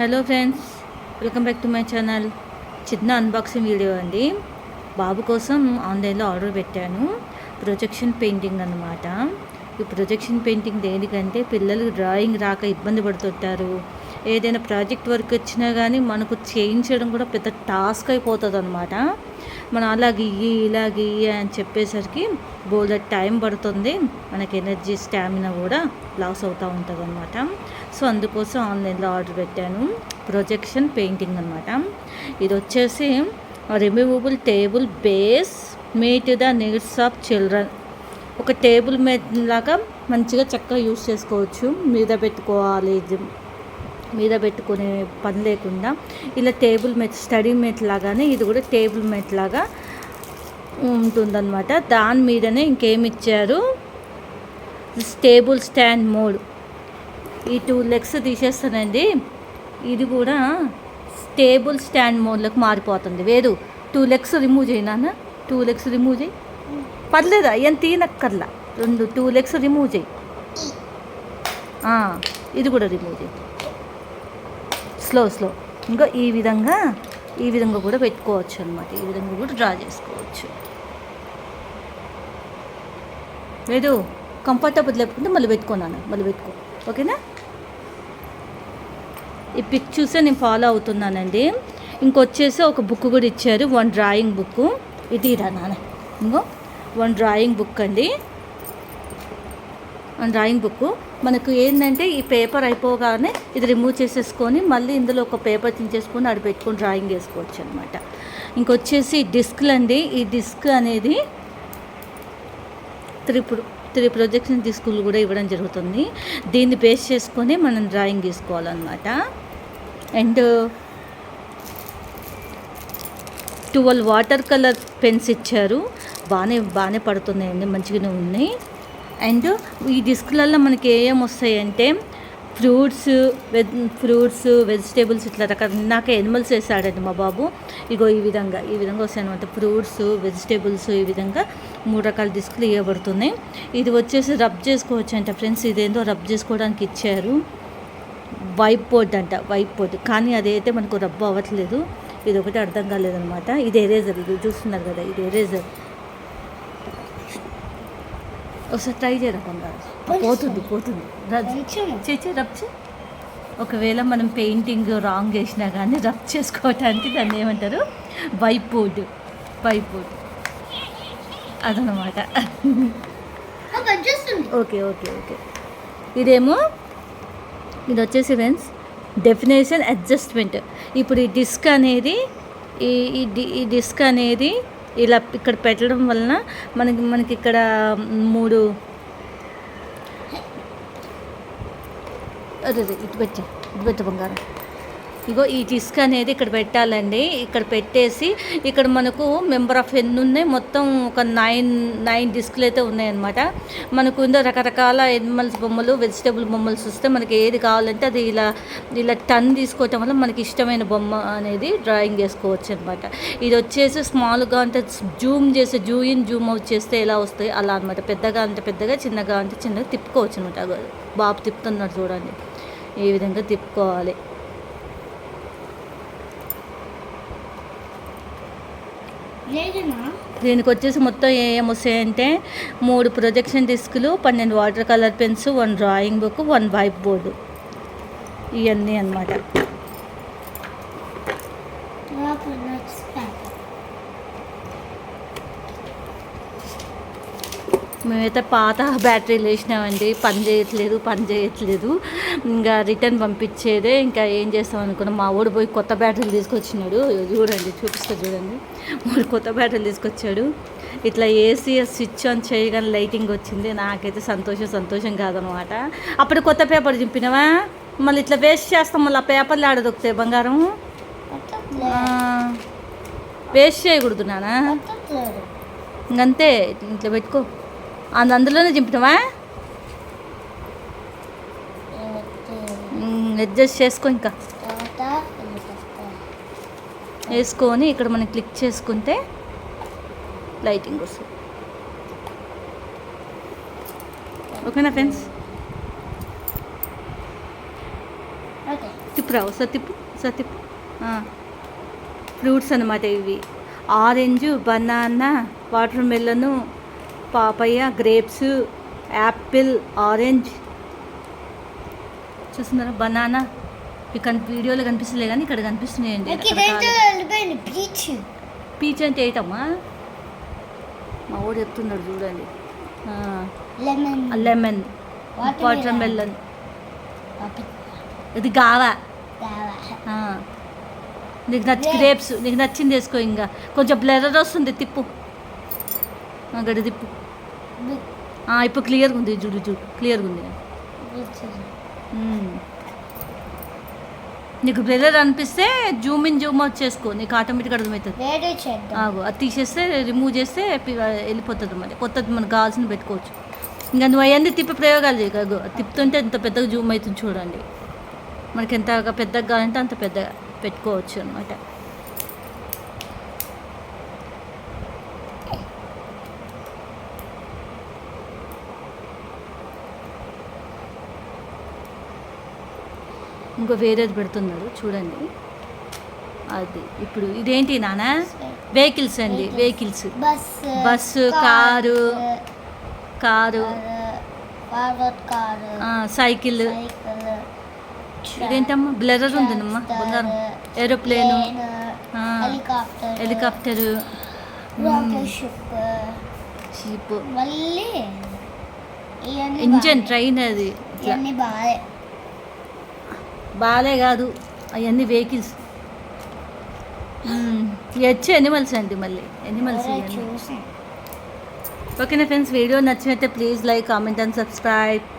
Hello friends welcome back to my channel చిన్న unboxing video అండి. బాబు కోసం ఆన్లైన్లో ఆర్డర్ పెట్టాను. ప్రొజెక్షన్ పెయింటింగ్ అన్నమాట. ఈ ప్రొజెక్షన్ పెయింటింగ్ దేనికంటే పిల్లలు డ్రాయింగ్ రాక ఇబ్బంది పడుతుంటారు. ఏదైనా ప్రాజెక్ట్ వర్క్ వచ్చినా కానీ మనకు చేయించడం కూడా పెద్ద టాస్క్ అయిపోతుంది అనమాట మనం అలాగే గీయి ఇలా అని చెప్పేసరికి బోల్డ్ టైం పడుతుంది. మనకి ఎనర్జీ స్టామినా కూడా లాస్ అవుతూ ఉంటుంది అనమాట సో అందుకోసం ఆన్లైన్లో ఆర్డర్ పెట్టాను. ప్రొజెక్షన్ పెయింటింగ్ అనమాట ఇది వచ్చేసి removable table base meet the needs of children. ఒక టేబుల్ మీద లాగా మంచిగా చక్కగా యూస్ చేసుకోవచ్చు. మీద పెట్టుకోవాలి ఇది మీద పెట్టుకునే పని లేకుండా ఇలా టేబుల్ మెట్ స్టడీ మెట్ లాగానే ఇది కూడా టేబుల్ మేట్ లాగా ఉంటుందన్నమాట. దాని మీదనే ఇంకేమి ఇచ్చారు టేబుల్ స్టాండ్ మోడ్ ఈ టూ లెగ్స్ తీసేస్తానండి. ఇది కూడా టేబుల్ స్టాండ్ మోడ్లోకి మారిపోతుంది. వేరు టూ లెగ్స్ రిమూవ్ చేయనా టూ లెగ్స్ రిమూవ్ చేయి. పర్లేదా? ఏం తీనక్కర్లా. రెండు టూ లెగ్స్ రిమూవ్ చేయి. ఇది కూడా రిమూవ్ చేయి. స్లో స్లో ఇంకా ఈ విధంగా ఈ విధంగా కూడా పెట్టుకోవచ్చు అనమాట ఈ విధంగా కూడా డ్రా చేసుకోవచ్చు. లేదు కంఫర్టబుల్ లేకపోతే మళ్ళీ పెట్టుకున్నాను మళ్ళీ పెట్టుకో. ఓకేనా? ఈ పిక్ చూసే నేను ఫాలో అవుతున్నానండి. ఇంకొచ్చేసి ఒక బుక్ కూడా ఇచ్చారు. వన్ డ్రాయింగ్ బుక్ ఇది రా నాన్న. ఇంకో. వన్ డ్రాయింగ్ బుక్ అండి. డ్రాయింగ్ బుక్ మనకు ఏంటంటే ఈ పేపర్ అయిపోగానే ఇది రిమూవ్ చేసేసుకొని మళ్ళీ ఇందులో ఒక పేపర్ తీసేసుకొని ఆడ పెట్టుకొని డ్రాయింగ్ వేసుకోవచ్చు అనమాట ఇంకొచ్చేసి డిస్క్లు అండి. ఈ డిస్క్ అనేది త్రీ త్రీ ప్రొజెక్షన్ డిస్కులు కూడా ఇవ్వడం జరుగుతుంది. దీన్ని బేస్ చేసుకొని మనం డ్రాయింగ్ తీసుకోవాలన్నమాట and twelve water colour pens ఇచ్చారు. బాగానే బాగానే పడుతున్నాయండి. మంచిగానే ఉన్నాయి. అండ్ ఈ డిస్క్లలో మనకి ఏం వస్తాయంటే ఫ్రూట్స్ వెజ్ ఫ్రూట్స్ వెజిటేబుల్స్ ఇట్లా రకాల ఇందాక ఎనిమల్స్ వేసాడండి మా బాబు. ఇగో ఈ విధంగా ఈ విధంగా వస్తాయన్నమాట. ఫ్రూట్స్ వెజిటేబుల్స్ ఈ విధంగా మూడు రకాల డిస్క్లు ఇవ్వబడుతున్నాయి ఇది వచ్చేసి రబ్ చేసుకోవచ్చు అంట ఫ్రెండ్స్. ఇదేందో రబ్ చేసుకోవడానికి ఇచ్చారు. వైప్ బోర్డ్ అంట వైప్ బోర్డ్. కానీ అదైతే మనకు రబ్బు అవ్వట్లేదు. ఇది ఒకటి అర్థం కాలేదనమాట ఇది ఎరేజర్ ఇది చూస్తున్నారు కదా ఇది ఎరేజర్. ఒకసారి ట్రై బంగారు పోతుంది పోతుంది. చేచే రబ్ చే. ఒకవేళ మనం పెయింటింగ్ రాంగ్ చేసినా కానీ రబ్ చేసుకోవటానికి దాన్ని ఏమంటారు? వైప్ బోర్డ్ వైప్ బోర్డ్ అదనమాట ఓకే ఓకే ఓకే. ఇదేమో? ఇది వచ్చేసి ఫ్రెండ్స్ డెఫినేషన్ అడ్జస్ట్మెంట్. ఇప్పుడు ఈ డిస్క్ అనేది ఈ ఈ డిస్క్ అనేది ఇలా ఇక్కడ పెట్టడం వలన మనకి మనకి ఇక్కడ మూడు అదే అదే ఇటు పెట్టే ఇటు పెట్టే బంగారం. ఇగో ఈ డిస్క్ అనేది ఇక్కడ పెట్టాలండి. ఇక్కడ పెట్టేసి ఇక్కడ మనకు మెంబర్ ఆఫ్ ఎన్ని ఉన్నాయి. మొత్తం ఒక నైన్ నైన్ డిస్క్లు అయితే ఉన్నాయన్నమాట. మనకు ఇందులో రకరకాల ఎనిమల్స్ బొమ్మలు వెజిటేబుల్ బొమ్మలు చూస్తే మనకి ఏది కావాలంటే అది ఇలా ఇలా టన్ తీసుకోవటం వల్ల మనకి ఇష్టమైన బొమ్మ అనేది డ్రాయింగ్ చేసుకోవచ్చు అనమాట ఇది వచ్చేసి స్మాల్గా అంటే జూమ్ చేసి జూ ఇన్ జూమ్ అవుట్ చేస్తే ఎలా వస్తాయి? అలా అనమాట పెద్దగా అంటే పెద్దగా చిన్నగా అంటే చిన్నగా తిప్పుకోవచ్చు అనమాట బాబు తిప్పుతున్నాడు చూడండి. ఈ విధంగా తిప్పుకోవాలి. దీనికి వచ్చేసి మొత్తం ఏం వస్తాయంటే మూడు ప్రొజెక్షన్ డిస్కులు పన్నెండు water colour pens one drawing book one white board. ఇవన్నీ అన్నమాట. మేమైతే పాత బ్యాటరీలు వేసినామండి పని చేయట్లేదు పని చేయట్లేదు. ఇంకా రిటర్న్ పంపించేదే ఇంకా ఏం చేస్తాం అనుకున్నాం. మా ఊడు పోయి కొత్త బ్యాటరీలు తీసుకొచ్చినాడు. చూడండి చూపిస్తా చూడండి. మూడు కొత్త బ్యాటరీలు తీసుకొచ్చాడు. ఇట్లా ఏసీ స్విచ్ ఆన్ చేయగానే లైటింగ్ వచ్చింది. నాకైతే సంతోషం సంతోషం కాదనమాట. అప్పుడు కొత్త పేపర్ చింపినావా? మళ్ళీ ఇట్లా వేస్ట్ చేస్తాం. మళ్ళీ ఆ పేపర్లు ఆడ దొక్కుతాయి బంగారం. వేస్ట్ చేయకూడదు నానా. ఇంకంతే. ఇట్లా పెట్టుకో. అందు అందులోనే చింపినావా? అడ్జస్ట్ చేసుకో ఇంకా. వేసుకొని ఇక్కడ మనం క్లిక్ చేసుకుంటే లైటింగ్ వస్తుంది. ఓకేనా ఫ్రెండ్స్? తిప్పురావు సతిప్పు సతిప్పు ఫ్రూట్స్ అనమాట ఇవి. Orange banana watermelon papaya grapes apple orange. చూస్తున్నారా? బనానా. ఇక్కడ వీడియోలో కనిపిస్తలే కానీ ఇక్కడ కనిపిస్తున్నాయండి పీచ్. అంటే ఏంటమ్మా? మా ఊడు చెప్తున్నాడు చూడండి. లెమన్. వాటర్ మెలన్ ఇది గావా. నీకు నచ్చి గ్రేప్స్ నీకు నచ్చింది వేసుకో ఇంకా. కొంచెం బ్లర్ వస్తుంది తిప్పు. గడి తిప్పు. ఇప్పుడు క్లియర్గా ఉంది చూడు చూడు క్లియర్గా ఉంది. నీకు బ్లర్ అనిపిస్తే జూమ్ ఇన్ జూమ్ అవుట్ చేసుకో నీకు ఆటోమేటిక్ అర్థమవుతుంది. ఆగు అది తీసేస్తే రిమూవ్ చేస్తే వెళ్ళిపోతుంది మరి. కొత్తది మనకు కావాల్సిన పెట్టుకోవచ్చు. ఇంకా నువ్వు అవన్నీ తిప్పి ప్రయోగాలు అది తిప్పుతుంటే ఎంత పెద్దగా జూమ్ అవుతుంది చూడండి. మనకి ఎంత పెద్దగా కావాలంటే అంత పెద్దగా పెట్టుకోవచ్చు అనమాట ఇంకో వేరేది పెడుతున్నాడు చూడండి. అది ఇప్పుడు ఇదేంటి నానా వెహికల్స్ అండి vehicles bus bus, car, car. Cycle. ఇదేంటమ్మా? బ్లెరర్ ఉందమ్మా బంగారం aeroplane. Helicopter ship engine. Train అది. బాలే కాదు అవన్నీ వెహికల్స్. ఇవి వచ్చి ఎనిమల్స్ అండి మళ్ళీ ఎనిమల్స్ ఓకేనా ఫ్రెండ్స్ వీడియో నచ్చినట్టే please like comment and subscribe.